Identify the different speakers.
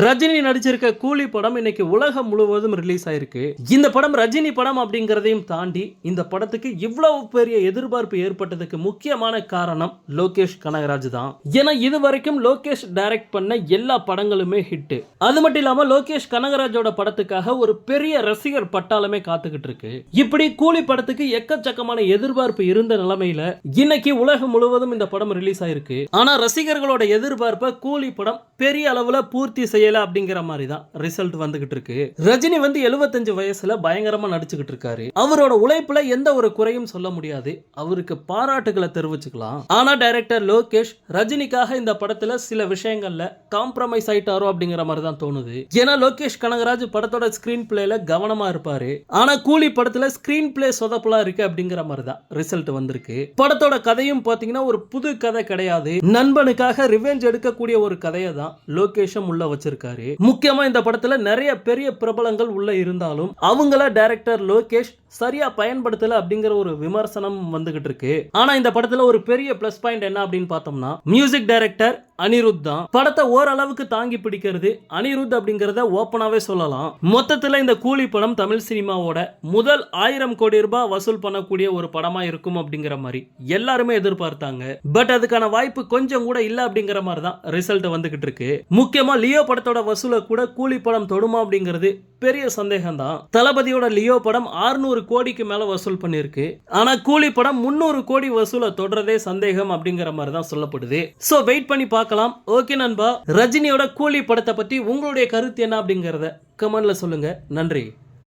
Speaker 1: ரஜினி நடிச்சிருக்க கூலி படம் இன்னைக்கு உலகம் முழுவதும் ரிலீஸ் ஆயிருக்கு. இந்த படம் ரஜினி படம் அப்படிங்கிறதையும் தாண்டி இந்த படத்துக்கு இவ்வளவு பெரிய எதிர்பார்ப்பு ஏற்பட்டதுக்கு முக்கியமான காரணம் லோகேஷ் கனகராஜ் தான். ஏன்னா இது வரைக்கும் லோகேஷ் டைரக்ட் பண்ண எல்லா படங்களுமே ஹிட் அது மட்டும் இல்லாம லோகேஷ் கனகராஜோட படத்துக்காக ஒரு பெரிய ரசிகர் பட்டாளமே காத்துக்கிட்டு இருக்கு. இப்படி கூலி படத்துக்கு எக்கச்சக்கமான எதிர்பார்ப்பு இருந்த நிலைமையில இன்னைக்கு உலகம் முழுவதும் இந்த படம் ரிலீஸ் ஆயிருக்கு. ஆனா ரசிகர்களோட எதிர்பார்ப்பை கூலி படம் பெரிய அளவுல பூர்த்தி செய்யல அப்படிங்கிற மாதிரி தான் ரிசல்ட் வந்துகிட்டு இருக்கு. ரஜினி வந்து 75 வயசுல பயங்கரமா நடிச்சுக்கிட்டு இருக்காரு. அவரோட உழைப்புல எந்த ஒரு குறையும் சொல்ல முடியாது. அவருக்கு பாராட்டுகளை தெரிவிச்சுக்கலாம். ஆனா டைரக்டர் லோகேஷ் ரஜினிக்காக இந்த படத்துல சில விஷயங்கள்ல காம்ப்ரமைஸ் ஆயிட்டாரோ அப்படிங்கிற மாதிரி தான் தோணுது. ஏன்னா லோகேஷ் கனகராஜ் படத்தோட ஸ்கிரீன் பிளேல கவனமா இருப்பாரு. ஆனா கூலி படத்துல ஸ்கிரீன் பிளே சொதப்பலா இருக்கு அப்படிங்கிற மாதிரி தான் ரிசல்ட் வந்திருக்கு. படத்தோட கதையும் பாத்தீங்கன்னா ஒரு புது கதை கிடையாது. நண்பனுக்காக ரிவெஞ்ச் எடுக்கக்கூடிய ஒரு கதையை தான் லோகேஷும் உள்ள வச்சிருக்காரு முக்கியமா இந்த படத்துல நிறைய பெரிய பிரபலங்கள் உள்ள இருந்தாலும் அவங்கள டைரக்டர் லோகேஷ் சரியா பயன்படுத்தலை அப்படிங்கிற ஒரு விமர்சனம் வந்துகிட்டு இருக்கு ஆனால் இந்த படத்தில் ஒரு பெரிய ப்ளஸ் பாயிண்ட் என்ன அப்படின்னு பார்த்தோம்னா மியூசிக் டைரக்டர் அனிருத் தான். படத்தை ஓரளவுக்கு தாங்கி பிடிக்கிறது அனிருத் அப்படிங்கிறத ஓப்பனாகவே சொல்லலாம். மொத்தத்தில் இந்த கூலி படம் தமிழ் சினிமாவோட முதல் ஆயிரம் கோடி ரூபாய் வசூல் பண்ணக்கூடிய ஒரு படமாக இருக்கும் அப்படிங்கிற மாதிரி எல்லாருமே எதிர்பார்த்தாங்க. பட் அதுக்கான வாய்ப்பு கொஞ்சம் கூட இல்லை அப்படிங்கிற மாதிரி தான் ரிசல்ட் வந்துகிட்டு இருக்கு முக்கியமாக லியோ படத்தோட வசூலை கூட கூலி படம் தொடுமா அப்படிங்கிறது பெரிய சந்தேகம் தான் தளபதியோட லியோ படம் 600 கோடிக்கு மேல வசூல் பண்ணிருக்கு ஆனா கூலி படம் 300 கோடி வசூலை தொடரதே சந்தேகம் அப்படிங்கிற மாதிரி தான் சொல்லப்படுது. சோ வெயிட் பண்ணி பார்க்கலாம். ஓகே நண்பா. ரஜினியோட கூலி படத்தை பத்தி உங்களுடைய கருத்து என்ன அப்படிங்கறத கமெண்ட்ல சொல்லுங்க. நன்றி.